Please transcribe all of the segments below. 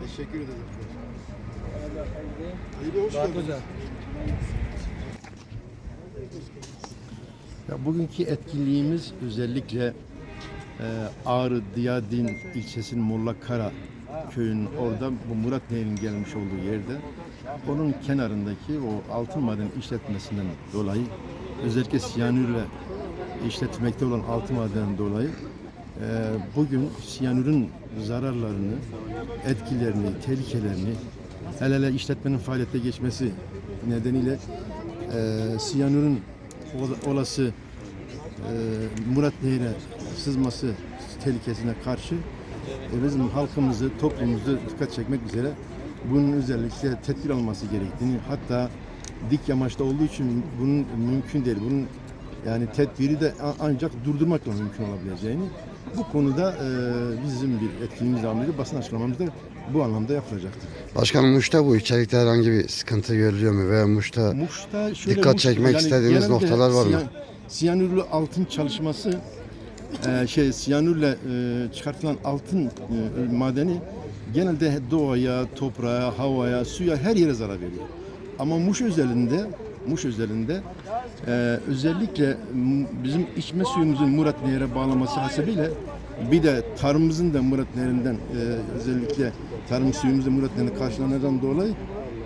Teşekkür ederim. Hayırlı hoş geldiniz. Ya bugünkü etkinliğimiz özellikle e, Ağrı Diyadin ilçesinin Mollakara köyünün orada bu Murat Nehri'nin gelmiş olduğu yerde onun kenarındaki o altın maden işletmesinden dolayı özellikle siyanürle işletmekte olan altın madenden dolayı bugün siyanürün zararlarını, etkilerini, tehlikelerini hele hele işletmenin faaliyete geçmesi nedeniyle e, siyanürün ol- olası e, Murat Nehir'e sızması tehlikesine karşı e, bizim halkımızı, toplumumuzu dikkat çekmek üzere bunun özellikle tedbir alması gerektiğini hatta dik yamaçta olduğu için bunun mümkün değil. Bunun yani tedbiri de ancak durdurmakla mümkün olabileceğini bu konuda e, bizim bir etkinliğimiz anlamıyla basın açıklamamızda bu anlamda yapılacaktır. Başkanım Muş'ta bu içerikte herhangi bir sıkıntı görülüyor mu veya Muş'ta Muş'ta şöyle Dikkat Muş- çekmek istediğiniz genelde noktalar var mı? siyan- Siyanürlü altın çalışması e, şey siyanürle e, çıkartılan altın e, madeni genelde doğaya, toprağa, havaya, suya her yere zarar veriyor. Ama Muş özelinde Muş özelinde e, özellikle bizim içme suyumuzun Murat Nehir'e bağlaması hasebiyle bir de tarımımızın da Murat Nehri'nden e, özellikle tarım suyumuzun Murat Nehri'ne karşılanmadan dolayı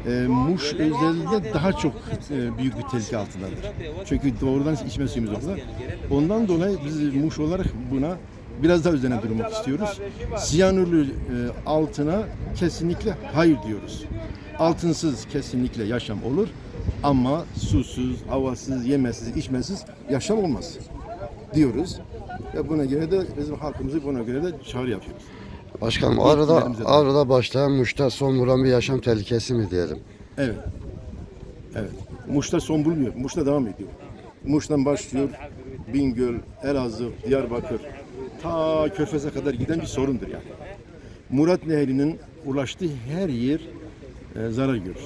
e, Muş özellikle daha çok e, büyük bir tehlike altındadır. Çünkü doğrudan içme suyumuz orada. Ondan dolayı biz Muş olarak buna biraz daha üzerine durmak istiyoruz. Siyanürlü e, altına kesinlikle hayır diyoruz. Altınsız kesinlikle yaşam olur ama susuz, havasız, yemesiz, içmesiz yaşam olmaz diyoruz. Ve buna göre de bizim halkımızı buna göre de çağrı yapıyoruz. başkanım de- Ağrı'da başlayan Muş'ta son vuran bir yaşam tehlikesi mi diyelim? Evet. Evet. Muş'ta son bulmuyor. Muş'ta devam ediyor. Muş'tan başlıyor. Bingöl, Elazığ, Diyarbakır ta Körfez'e kadar giden bir sorundur yani. Murat Nehri'nin ulaştığı her yer e, zarar görür.